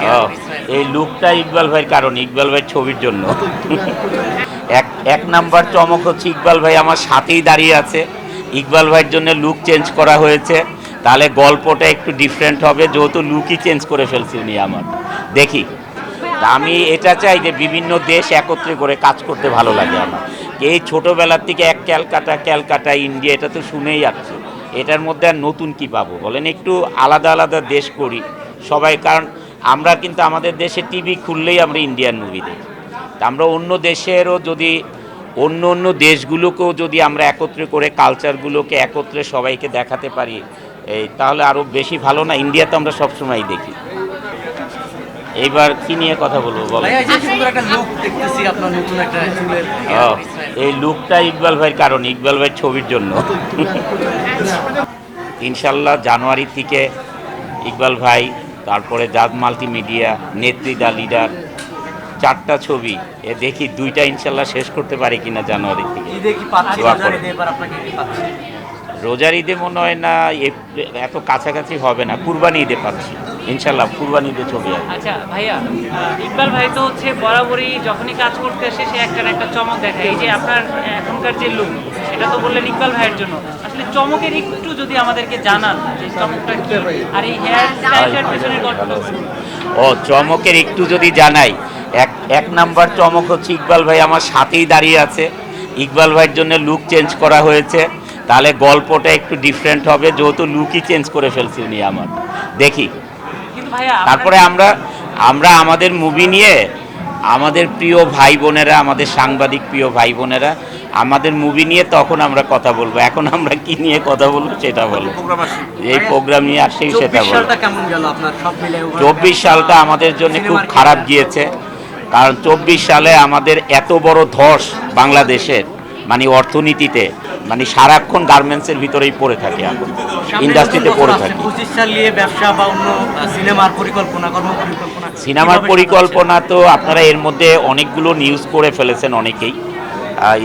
ও, এই লুকটা ইকবাল ভাইয়ের কারণ ইকবাল ভাই ছবির জন্য। এক এক নাম্বার চমক হচ্ছে ইকবাল ভাই আমার সাথেই দাঁড়িয়ে আছে। ইকবাল ভাইয়ের জন্য লুক চেঞ্জ করা হয়েছে। তাহলে গল্পটা একটু ডিফারেন্ট হবে যেহেতু লুকই চেঞ্জ করে ফেলছি উনি আমার। দেখি। আমি এটা চাই যে বিভিন্ন দেশ একত্রে করে কাজ করতে ভালো লাগে আমার। এই ছোটোবেলার থেকে এক ক্যালকাটা ক্যালকাটা ইন্ডিয়া এটা তো শুনেই যাচ্ছে। এটার মধ্যে আর নতুন কি পাবো? বলেন একটু আলাদা আলাদা দেশ করি সবাই। কারণ আমরা কিন্তু আমাদের দেশে টিভি খুললেই আমরা ইন্ডিয়ান মুভি দেখি। তা আমরা অন্য দেশেরও যদি অন্য অন্য দেশগুলোকেও যদি আমরা একত্রে করে কালচারগুলোকে একত্রে সবাইকে দেখাতে পারি এই তাহলে আরও বেশি ভালো না? ইন্ডিয়া তো আমরা সবসময় দেখি। এইবার কি নিয়ে কথা বলব বলো? এই লুকটা ইকবাল ভাইয়ের কারণ ইকবাল ভাই ছবির জন্য। ইনশাল্লাহ জানুয়ারি থেকে ইকবাল ভাই তারপরে জাজ মাল্টিমিডিয়া নেত্রীদা লিডার চারটা ছবি। এ দেখি দুইটা ইনশাল্লাহ শেষ করতে পারি কিনা জানুয়ারি থেকে। রোজার ঈদে মনে হয় না এত কাছাকাছি হবে না। কুরবানি ঈদে পাচ্ছি। ইনশাল্লাহ কুরবানি ঈদে ছবি আচ্ছা ভাইয়া ইকবাল ভাই তো হচ্ছে বরাবরই যখনই কাজ করতে আসে সে একটা একটা চমক দেখায়। এই যে আপনার এখনকার যে লুক সেটা তো বললেন ইকবাল ভাইয়ের জন্য। আসলে চমকের একটু যদি আমাদেরকে জানান যে চমকটা কি আর এই হেয়ার স্টাইলটার গল্পটা ও চমকের একটু যদি জানাই এক এক নাম্বার চমক হচ্ছে ইকবাল ভাই আমার সাথেই দাঁড়িয়ে আছে। ইকবাল ভাইয়ের জন্য লুক চেঞ্জ করা হয়েছে। তাহলে গল্পটা একটু ডিফারেন্ট হবে যেহেতু লুকই চেঞ্জ করে ফেলছি উনি আমার। দেখি। তারপরে আমরা আমরা আমাদের মুভি নিয়ে আমাদের প্রিয় ভাই বোনেরা আমাদের সাংবাদিক প্রিয় ভাই বোনেরা আমাদের মুভি নিয়ে তখন আমরা কথা বলব। এখন আমরা কি নিয়ে কথা বলব সেটা বলব এই প্রোগ্রাম নিয়ে আসছেই সেটা চব্বিশ বলো। সালটা কেমন গেল আপনার? সব মিলে overall? চব্বিশ সালটা আমাদের জন্য খুব খারাপ গিয়েছে। কারণ চব্বিশ সালে আমাদের এত বড় ধস বাংলাদেশের মানে অর্থনীতিতে মানে সারাক্ষণ গার্মেন্টসের ভিতরেই পড়ে থাকে এখন ইন্ডাস্ট্রিতে পড়ে থাকে। ব্যবসা বা অন্য সিনেমার পরিকল্পনা পরিকল্পনা সিনেমার পরিকল্পনা তো আপনারা এর মধ্যে অনেকগুলো নিউজ করে ফেলেছেন অনেকেই।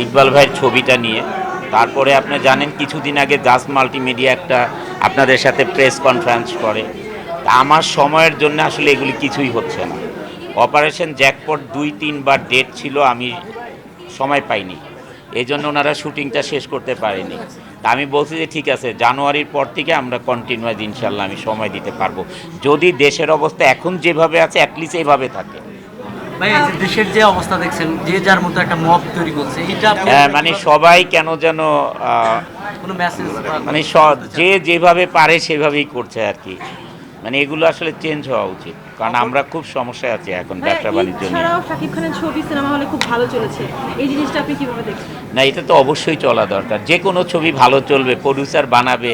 ইকবাল ভাইয়ের ছবিটা নিয়ে। তারপরে আপনি জানেন কিছুদিন আগে জাস মাল্টিমিডিয়া একটা আপনাদের সাথে প্রেস কনফারেন্স করে। তা আমার সময়ের জন্য আসলে এগুলি কিছুই হচ্ছে না। অপারেশন জ্যাকপট দুই তিনবার ডেট ছিল আমি সময় পাইনি। এই জন্য ওনারা শুটিংটা শেষ করতে পারেনি। তা আমি বলছি যে ঠিক আছে জানুয়ারির পর থেকে আমরা কন্টিনিউয়াস ইনশাল্লাহ আমি সময় দিতে পারব। যদি দেশের অবস্থা এখন যেভাবে আছে অ্যাটলিস্ট এইভাবে থাকে। দেশের যে অবস্থা দেখছেন যে যার মতো একটা মব তৈরি করছে এটা হ্যাঁ, মানে সবাই কেন যেন মানে যে যেভাবে পারে সেভাবেই করছে আর কি। মানে এগুলো আসলে চেঞ্জ হওয়া উচিত। কারণ আমরা খুব সমস্যায় আছি এখন ব্যবসা বাণিজ্য নিয়ে। ছাড়াও শাকিব খানের ছবি সিনেমা হলে খুব ভালো চলেছে। এই জিনিসটা আপনি কীভাবে দেখছেন? না এটা তো অবশ্যই চলা দরকার। যে কোনো ছবি ভালো চলবে প্রডিউসার বানাবে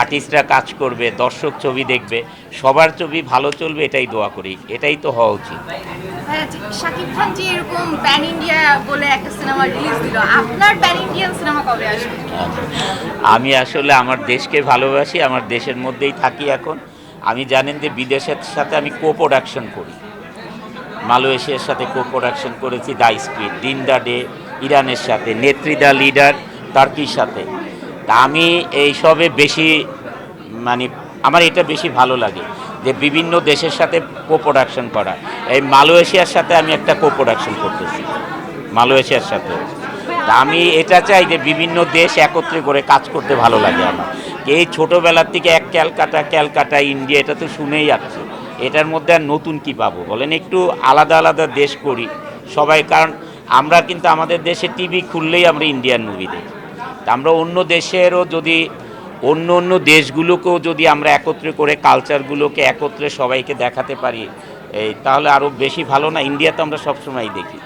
আর্টিস্টরা কাজ করবে দর্শক ছবি দেখবে সবার ছবি ভালো চলবে এটাই দোয়া করি। এটাই তো হওয়া উচিত। হ্যাঁ, শাকিব খান যে এরকম প্যান ইন্ডিয়া বলে একটা সিনেমা রিলিজ দিল আপনার প্যান ইন্ডিয়ান সিনেমা কবে আসবে? আমি আসলে আমার দেশকে ভালোবাসি আমার দেশের মধ্যেই থাকি এখন। আমি জানেন যে বিদেশের সাথে আমি কো প্রোডাকশন করি। মালয়েশিয়ার সাথে কো প্রোডাকশন করেছি দ্য স্পিড দিন দ্য ডে ইরানের সাথে, নেত্রী দ্য লিডার টার্কির সাথে। তা আমি এইসবে বেশি মানে আমার এটা বেশি ভালো লাগে যে বিভিন্ন দেশের সাথে কো প্রোডাকশন করা। এই মালয়েশিয়ার সাথে আমি একটা কো প্রোডাকশন করতেছি। মালয়েশিয়ার সাথে। আমি এটা চাই যে বিভিন্ন দেশ একত্রে করে কাজ করতে ভালো লাগে আমার। এই ছোটোবেলার থেকে এক ক্যালকাটা ক্যালকাটা, ইন্ডিয়া, এটা তো শুনেই আসছে এটার মধ্যে আর নতুন কি পাবো? বলেন, একটু আলাদা আলাদা দেশ করি সবাই, কারণ আমরা কিন্তু আমাদের দেশে টিভি খুললেই আমরা ইন্ডিয়ান মুভি দেখি। আমরা অন্য দেশেরও যদি, অন্য অন্য দেশগুলোকেও যদি আমরা একত্রে করে কালচারগুলোকে একত্রে সবাইকে দেখাতে পারি, এই তাহলে আরও বেশি ভালো না? ইন্ডিয়া তো আমরা সবসময়ই দেখি।